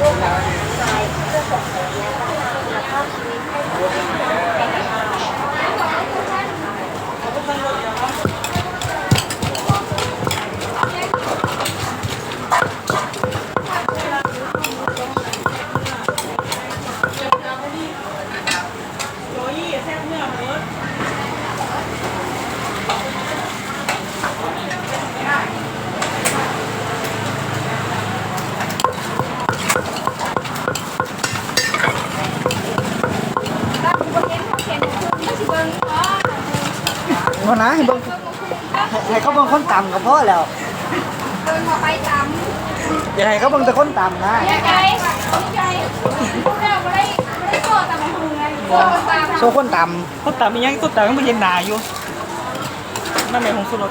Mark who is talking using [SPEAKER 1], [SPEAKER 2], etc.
[SPEAKER 1] Okay. คนนะให้เบิ่งให้ให้เขาเบิ่งคนต่ำก็พอแล้ว
[SPEAKER 2] เดินมาไปตาม
[SPEAKER 1] อย่าให้เขาเบิ่งแต่คนต่ำนะ
[SPEAKER 2] ใจใจใจพูดแล้วไม่ได้ไม่ได้โกรธแต่มันคือไงโกรธตาม
[SPEAKER 1] โชว์คนต่
[SPEAKER 3] ต้นตามียังต้นตาก็ไม่เห็นหนาอยู่นั่นแหละของสุรส